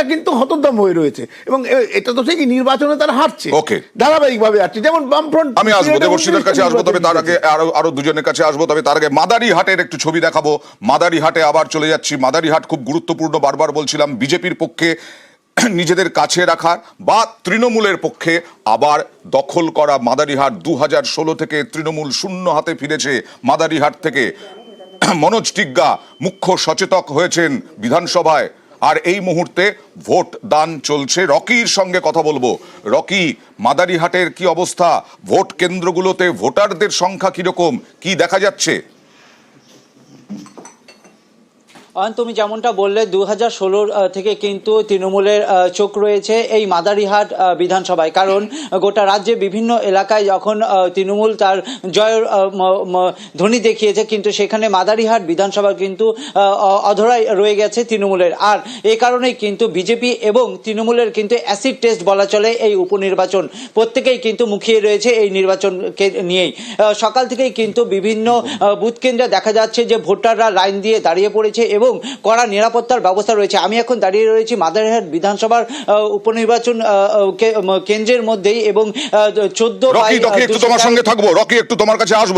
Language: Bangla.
ভোটটা কিন্তু হতদম হয়ে রয়েছে। এবং এটা তো ঠিকই নির্বাচনে তারা হারছে। Okay. ধারাবাহিকভাবে হারছে। যেমন বামফ্রন্ট আমি আসব দেবশ্রীদের কাছে আসব তবে তার আগে আরও আরও দুজনের কাছে আসব তবে তার আগে মাদারি হাটের একটু ছবি দেখাবো। মাদারি হাটে আবার চলে যাচ্ছি। মাদারি হাট খুব গুরুত্বপূর্ণ বারবার বলছিলাম বিজেপির পক্ষে নিজেদের কাছে রাখার বা তৃণমূলের পক্ষে আবার দখল করা মাদারিহাট। দু হাজার ষোলো থেকে তৃণমূল শূন্য হাতে ফিরেছে মাদারিহাট থেকে। মনোজ টিগ্গা মুখ্য সচেতক হয়েছেন বিধানসভায়। আর এই মুহূর্তে ভোট দান চলছে। রকির সঙ্গে কথা বলব। রকি, মাদারিহাটের কি অবস্থা? ভোট কেন্দ্রগুলোতে ভোটারদের সংখ্যা কীরকম? কি দেখা যাচ্ছে? তুমি যেমনটা বললে দু হাজার ষোলোর থেকে কিন্তু তৃণমূলের চোখ রয়েছে এই মাদারিহাট বিধানসভায়। কারণ, গোটা রাজ্যে বিভিন্ন এলাকায় যখন তৃণমূল তার জয়ের ধ্বনি দেখিয়েছে, কিন্তু সেখানে মাদারিহাট বিধানসভা কিন্তু অধরাই রয়ে গেছে তৃণমূলের। আর এই কারণেই কিন্তু বিজেপি এবং তৃণমূলের কিন্তু অ্যাসিড টেস্ট বলা চলে এই উপনির্বাচন। প্রত্যেকেই কিন্তু মুখিয়ে রয়েছে এই নির্বাচনকে নিয়েই। সকাল থেকেই কিন্তু বিভিন্ন বুথ কেন্দ্রে দেখা যাচ্ছে যে ভোটাররা লাইন দিয়ে দাঁড়িয়ে পড়েছে এবং কড়া নিরাপত্তার ব্যবস্থা রয়েছে। আমি এখন দাঁড়িয়ে রয়েছি মাদারহাট বিধানসভার উপনির্বাচন কেন্দ্রের মধ্যেই এবং চোদ্দ তোমার সঙ্গে থাকব। রকি একটু তোমার কাছে আসব।